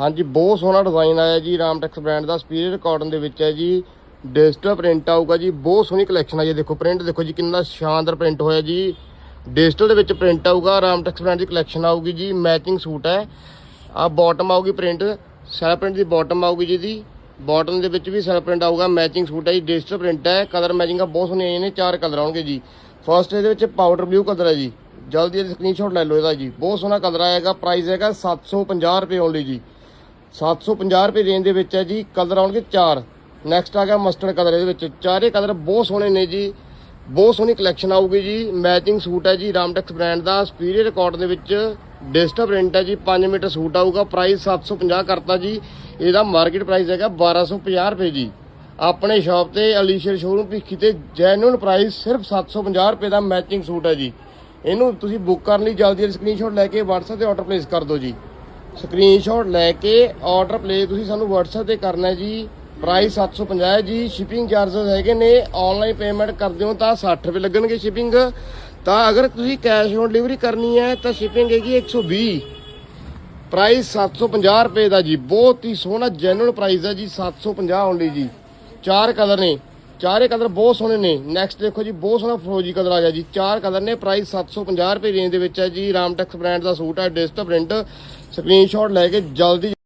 ਹਾਂਜੀ, ਬਹੁਤ ਸੋਹਣਾ ਡਿਜ਼ਾਈਨ ਆਇਆ ਜੀ, ਰਾਮਟੈਕਸ ਬ੍ਰਾਂਡ ਦਾ ਸਪੀਰੀਅਰ ਕਾਟਨ ਦੇ ਵਿੱਚ ਹੈ ਜੀ। ਡਿਜੀਟਲ ਪ੍ਰਿੰਟ ਆਊਗਾ ਜੀ, ਬਹੁਤ ਸੋਹਣੀ ਕਲੈਕਸ਼ਨ ਆ ਜੀ, ਦੇਖੋ ਪ੍ਰਿੰਟ ਦੇਖੋ ਜੀ, ਕਿੰਨਾ ਸ਼ਾਨਦਾਰ ਪ੍ਰਿੰਟ ਹੋਇਆ ਜੀ। ਡਿਜੀਟਲ ਦੇ ਵਿੱਚ ਪ੍ਰਿੰਟ ਆਊਗਾ, ਰਾਮਟੈਕਸ ਬ੍ਰਾਂਡ ਦੀ ਕਲੈਕਸ਼ਨ ਆਊਗੀ ਜੀ ਮੈਚਿੰਗ ਸੂਟ ਹੈ। ਆ ਬਾਟਮ ਆਊਗੀ ਪ੍ਰਿੰਟ ਸੈਲ ਪ੍ਰਿੰਟ ਦੀ ਬਾਟਮ ਆਊਗੀ ਜੀ ਦੀ ਬਾਟਮ ਦੇ ਵਿੱਚ ਵੀ ਸੈਲ ਪ੍ਰਿੰਟ ਆਊਗਾ ਮੈਚਿੰਗ ਸੂਟ ਹੈ ਜੀ ਡਿਜੀਟਲ ਪ੍ਰਿੰਟ ਹੈ ਕਲਰ ਮੈਚਿੰਗ ਆ, ਬਹੁਤ ਸੋਹਣੇ ਆਏ ਨੇ, ਚਾਰ ਕਲਰ ਆਉਣਗੇ ਜੀ। ਫਰਸਟ ਇਹਦੇ ਵਿੱਚ ਪਾਊਡਰ ਬਲੂ ਕਲਰ ਹੈ ਜੀ। ਜਲਦੀ ਇਹਦੀ ਸਕਰੀਨਸ਼ਾਟ ਲੈ ਲਓ ਇਹਦਾ ਜੀ। ਬਹੁਤ ਸੋਹਣਾ ਕਲਰ ਆਏਗਾ ਪ੍ਰਾਈਸ ਹੈਗਾ 750 ਰੁਪਏ ਓਨਲੀ ਜੀ। 750 ਰੁਪਏ ਰੇਂਜ ਦੇ ਵਿੱਚ ਹੈ ਜੀ। ਕਲਰ ਆਉਣਗੇ ਚਾਰ। ਨੈਕਸਟ ਆ ਗਿਆ ਮਸਟਰਡ ਕਲਰ ਇਹਦੇ ਵਿੱਚ। ਚਾਰੇ ਕਲਰ ਬਹੁਤ ਸੋਹਣੇ ਨੇ ਜੀ। ਬਹੁਤ ਸੋਹਣੀ ਕਲੈਕਸ਼ਨ ਆਊਗੀ ਜੀ। ਮੈਚਿੰਗ ਸੂਟ ਹੈ ਜੀ ਰਾਮਟੈਕਸ ਬ੍ਰਾਂਡ ਦਾ। ਸਪੀਰੀਅਰ ਕਾਟਨ ਦੇ ਵਿੱਚ ਡਿਜੀਟਲ ਪ੍ਰਿੰਟ ਹੈ ਜੀ। 5 ਮੀਟਰ ਸੂਟ ਆਊਗਾ। ਪ੍ਰਾਈਸ 750 ਕਰਤਾ ਜੀ। ਇਹਦਾ ਮਾਰਕੀਟ ਪ੍ਰਾਈਸ ਹੈਗਾ 1250 ਰੁਪਏ ਜੀ। ਆਪਣੇ ਸ਼ਾਪ ਤੇ ਅਲੀਸ਼ਰ ਸ਼ੋਰੂਮ ਭਿੱਖੀ ਤੇ ਜੈਨੂਨ ਪ੍ਰਾਈਸ ਸਿਰਫ 750 ਰੁਪਏ ਦਾ ਮੈਚਿੰਗ ਸੂਟ ਹੈ ਜੀ। ਇਹਨੂੰ ਤੁਸੀਂ ਬੁੱਕ ਕਰਨ ਲਈ ਜਲਦੀ ਸਕਰੀਨਸ਼ਾਟ ਲੈ ਕੇ WhatsApp ਤੇ ਆਰਡਰ ਪਲੇਸ ਕਰ ਦਿਓ ਜੀ। ਸਕਰੀਨਸ਼ਾਟ ਲੈ ਕੇ ਆਰਡਰ ਪਲੇਸ ਤੁਸੀਂ ਸਾਨੂੰ WhatsApp ਤੇ ਕਰਨਾ ਹੈ ਜੀ। ਪ੍ਰਾਈਸ 750 ਹੈ ਜੀ। ਸ਼ਿਪਿੰਗ ਚਾਰजेस ਹੈਗੇ ਨੇ। ਆਨਲਾਈਨ ਪੇਮੈਂਟ ਕਰਦੇ ਹੋ ਤਾਂ 60 ਰੁਪਏ ਲੱਗਣਗੇ ਸ਼ਿਪਿੰਗ ਤਾਂ ਅਗਰ ਤੁਸੀਂ ਕੈਸ਼ ਔਨ ਡਿਲੀਵਰੀ ਕਰਨੀ ਹੈ ਤਾਂ ਸ਼ਿਪਿੰਗ ਹੈਗੀ 120 ਪ੍ਰਾਈਸ 750 ਰੁਪਏ ਦਾ ਜੀ। ਬਹੁਤ ਹੀ ਸੋਹਣਾ ਜੈਨੂਅਲ ਪ੍ਰਾਈਸ ਹੈ ਜੀ। 750 ਓਨਲੀ ਜੀ। ਚਾਰ ਕਲਰ ਨੇ। ਚਾਰੇ ਕਲਰ ਬਹੁਤ ਸੋਹਣੇ ਨੇ। ਨੈਕਸਟ ਦੇਖੋ ਜੀ, ਬਹੁਤ ਸੋਹਣਾ ਫਰੋਜੀ ਕਲਰ ਆ ਗਿਆ ਜੀ। ਚਾਰ ਕਲਰ ਨੇ ਪ੍ਰਾਈਸ 750 ਰੁਪਏ ਰੇਂਜ ਦੇ ਵਿੱਚ ਹੈ ਜੀ। ਰਾਮਟੈਕਸ ਬ੍ਰਾਂਡ ਦਾ ਸੂਟ ਹੈ ਡਿਸਟ ਪ੍ਰਿੰਟ ਸਕਰੀਨਸ਼ਾਟ ਲੈ ਕੇ ਜਲਦੀ